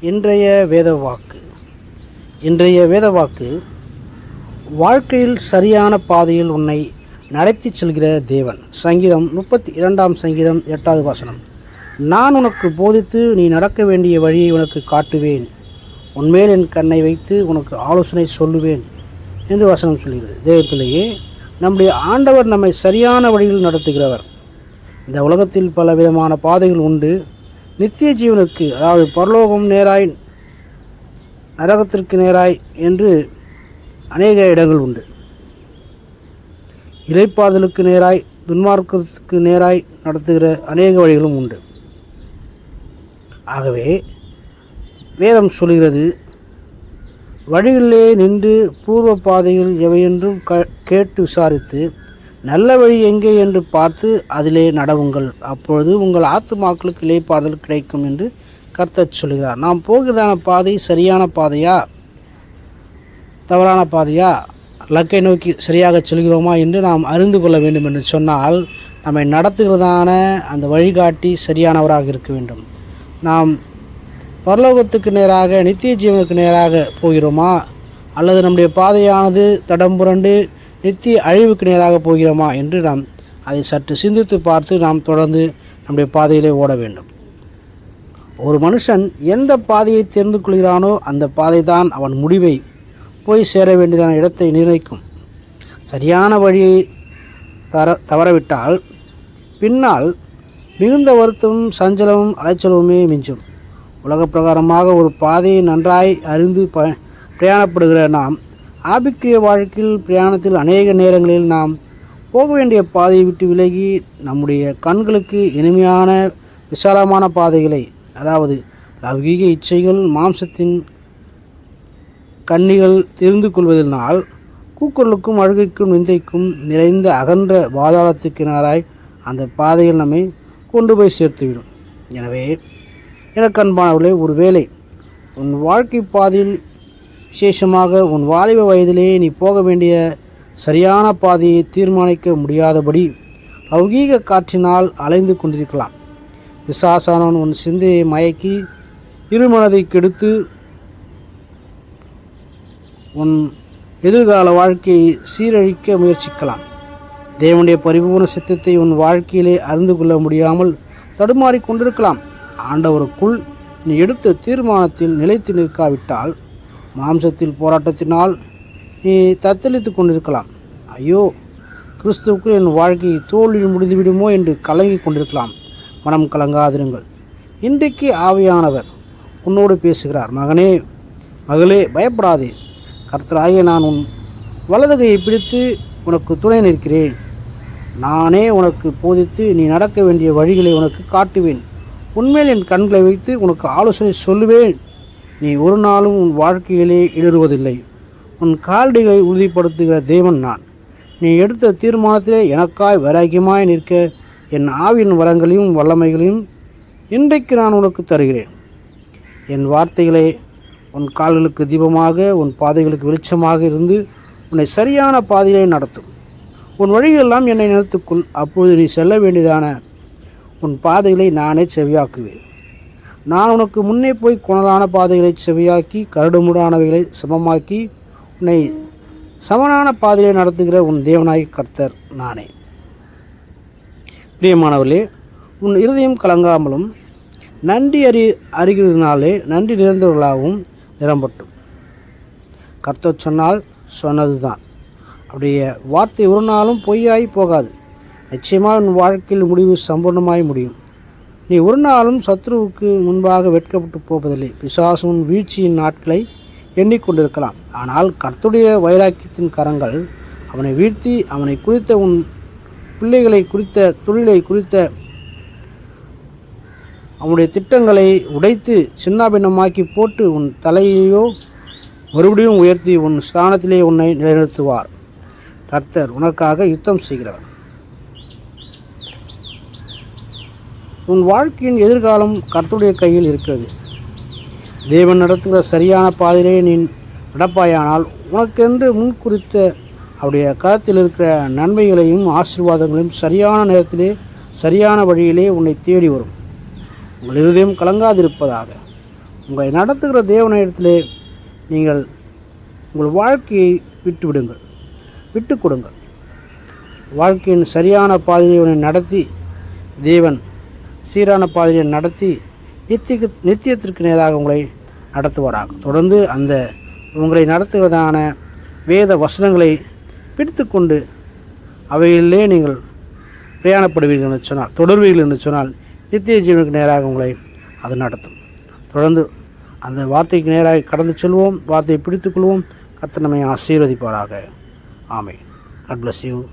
இன்றைய வேத வாக்கு இன்றைய வேத வாக்கு வாழ்க்கையில் சரியான பாதையில் உன்னை நடத்தி செல்கிற தேவன். சங்கீதம் முப்பத்தி இரண்டாம் சங்கீதம் எட்டாவது வசனம். நான் உனக்கு போதித்து நீ நடக்க வேண்டிய வழியை உனக்கு காட்டுவேன். உன்மேல் என் கண்ணை வைத்து உனக்கு ஆலோசனை சொல்லுவேன் என்று வசனம் சொல்கிறது. தேவத்திலேயே நம்முடைய ஆண்டவர் நம்மை சரியான வழியில் நடத்துகிறவர். இந்த உலகத்தில் பல விதமான பாதைகள் உண்டு. நித்திய ஜீவனுக்கு அதாவது பரலோகம் நேராய் நரகத்திற்கு நேராய் என்று அநேக இடங்கள் உண்டு. இலைப்பாறுதலுக்கு நேராய் துன்மார்க்கத்துக்கு நேராய் நடத்துகிற அநேக வழிகளும் உண்டு. ஆகவே வேதம் சொல்கிறது வழியிலே நின்று பூர்வ பாதையில் எவையென்றும் க கேட்டு விசாரித்து நல்ல வழி எங்கே என்று பார்த்து அதிலே நடவுங்கள். அப்பொழுது உங்கள் ஆத்துமாக்களுக்கு இலைப்பாறுதல் கிடைக்கும் என்று கர்த்தர் சொல்கிறார். நாம் போகிறதான பாதை சரியான பாதையா? தவறான பாதையா? லக்கை நோக்கி சரியாக செல்கிறோமா என்று நாம் அறிந்து கொள்ள வேண்டும் என்று சொன்னால் நம்மை நடத்துகிறதான அந்த வழிகாட்டி சரியானவராக இருக்க வேண்டும். நாம் பரலோகத்துக்கு நேராக நித்திய ஜீவனுக்கு நேராக போகிறோமா? அல்லது நம்முடைய பாதையானது தடம்புரண்டு நித்திய அழிவுக்கு நேராக போகிறோமா என்று நாம் அதை சற்று சிந்தித்து பார்த்து நாம் தொடர்ந்து நம்முடைய பாதையிலே ஓட வேண்டும். ஒரு மனுஷன் எந்த பாதையை தேர்ந்து கொள்கிறானோ அந்த பாதை தான் அவன் முடிவை போய் சேர வேண்டியதான இடத்தை நிர்ணயிக்கும். சரியான வழியை தர தவறவிட்டால் பின்னால் மிகுந்த வருத்தமும் சஞ்சலமும் அலைச்சலவுமே மிஞ்சும். உலக பிரகாரமாக ஒரு பாதையை நன்றாய் அறிந்து ப பிரயாணப்படுகிற நாம் ஆபிக்கிரிய வாழ்க்கையில் பிரயாணத்தில் அநேக நேரங்களில் நாம் போக வேண்டிய பாதையை விட்டு விலகி நம்முடைய கண்களுக்கு இனிமையான விசாலமான பாதைகளை அதாவது லௌகீக இச்சைகள் மாம்சத்தின் கன்னிகள் தெரிந்து கொள்வதனால் கூக்குரலுக்கும் அழுகைக்கும் விந்தைக்கும் நிறைந்த அகன்ற பாதாளத்துக்கு அந்த பாதையில் நம்மை கொண்டு போய் சேர்த்துவிடும். எனவே எனக்கு அன்பானவர்களே ஒரு வேளை உன் வாழ்க்கை பாதையில் விசேஷமாக உன் வாலிப வயதிலே நீ போக வேண்டிய சரியான பாதையை தீர்மானிக்க முடியாதபடி லௌகீக காற்றினால் அலைந்து கொண்டிருக்கலாம். விசாசானவன் உன் சிந்தையை மயக்கி இருமனதை கெடுத்து உன் எதிர்கால வாழ்க்கையை சீரழிக்க முயற்சிக்கலாம். தேவனுடைய பரிபூர்ண சித்தத்தை உன் வாழ்க்கையிலே அறிந்து கொள்ள முடியாமல் தடுமாறி கொண்டிருக்கலாம். ஆண்டவருக்குள் நீ எடுத்த தீர்மானத்தில் நிலைத்து நிற்காவிட்டால் மாம்சத்தில் போராட்டத்தினால் நீ தத்தளித்து கொண்டிருக்கலாம். ஐயோ கிறிஸ்துவுக்கு என் வாழ்க்கை தோல்வியில் முடிந்துவிடுமோ என்று கலங்கி கொண்டிருக்கலாம். மனம் கலங்காதிருங்கள். இன்றைக்கு ஆவியானவர் உன்னோடு பேசுகிறார். மகனே மகளே பயப்படாதே. கர்த்தராகிய நான் உன் வலதுகையை பிடித்து உனக்கு துணை நிற்கிறேன். நானே உனக்கு போதித்து நீ நடக்க வேண்டிய வழிகளை உனக்கு காட்டுவேன். உண்மையில் என் கண்களை வைத்து உனக்கு ஆலோசனை சொல்லுவேன். நீ ஒரு நாளும் உன் வாழ்க்கையிலே இடறுவதில்லை உன் கால்டிகளை உறுதிப்படுத்துகிற தேவன் நான். நீ எடுத்த தீர்மானத்திலே எனக்காய் வைராக்கியமாய் நிற்க என் ஆவியின் வரங்களையும் வல்லமைகளையும் இன்றைக்கு நான் உனக்கு தருகிறேன். என் வார்த்தைகளை உன் கால்களுக்கு தீபமாக உன் பாதைகளுக்கு வெளிச்சமாக இருந்து உன்னை சரியான பாதையிலே நடத்தும். உன் வழியெல்லாம் என்னை நிறுத்துக்குள் அப்பொழுது நீ செல்ல வேண்டியதான உன் பாதைகளை நானே செவியாக்குவேன். நான் உனக்கு முன்னே போய் குணலான பாதைகளை செவியாக்கி கரடுமுடானவைகளை சமமாக்கி உன்னை சமனான பாதையை நடத்துகிற உன் தேவனாய் கர்த்தர் நானே. பிரியமானவர்களே உன் இருதயம் கலங்காமலும் நன்றி அறி அறிகிறதுனாலே நன்றி நிறைந்தவர்களாகவும் நிரம்பட்டும். கர்த்தர் சொன்னால் சொன்னது தான் அப்படிய வார்த்தை ஒரு நாளும் பொய்யாய் போகாது. நிச்சயமாக உன் வாழ்க்கையில் முடிவு சம்பூர்ணமாய் முடியும். நீ ஒரு நாளும் சத்ருவுக்கு முன்பாக வெட்கப்பட்டு போவதில்லை. பிசாசு உன் வீழ்ச்சியின் நாட்களை எண்ணிக்கொண்டிருக்கலாம். ஆனால் கர்த்துடைய வைராக்கியத்தின் கரங்கள் அவனை வீழ்த்தி அவனை குறித்த உன் பிள்ளைகளை குறித்த தொழிலை குறித்த அவனுடைய திட்டங்களை உடைத்து சின்னாபின்னமாக்கி போட்டு உன் தலையையோ மறுபடியும் உயர்த்தி உன் ஸ்தானத்திலே உன்னை நிலைநிறுத்துவார். கர்த்தர் உனக்காக யுத்தம் செய்கிறவர். உன் வாழ்க்கையின் எதிர்காலம் கர்த்தருடைய கையில் இருக்கிறது. தேவன் நடத்துகிற சரியான பாதையிலே நீ நடப்பாயானால் உனக்கென்று முன் குறித்த அவருடைய கரத்தில் இருக்கிற நன்மைகளையும் ஆசீர்வாதங்களையும் சரியான நேரத்திலே சரியான வழியிலே உன்னை தேடி வரும். உங்கள் இருதயம் கலங்காதிருப்பதாக. உங்களை நடத்துகிற தேவனிடத்திலே நீங்கள் உங்கள் வாழ்க்கையை விட்டு விடுங்கள் விட்டு கொடுங்கள் வாழ்க்கையின் சரியான பாதையை உன்னை நடத்தி தேவன் சீரான பாதையை நடத்தி நித்திய நித்தியத்திற்கு நேராக உங்களை நடத்துவாராக. தொடர்ந்து அந்த உங்களை நடத்துவதான வேத வசனங்களை பிடித்துக்கொண்டு அவையிலே நீங்கள் பிரயாணப்படுவீர்கள் என்று சொன்னால் தொடர்வீர்கள் என்று சொன்னால் நித்திய ஜீவனுக்கு நேராக உங்களை அது நடத்தும். தொடர்ந்து அந்த வார்த்தைக்கு நேராக கடந்து செல்வோம் வார்த்தையை பிடித்துக்கொள்வோம். கர்த்தர் நம்மை ஆசீர்வதிப்பாராக. ஆமை காட் பிளஸ் யூ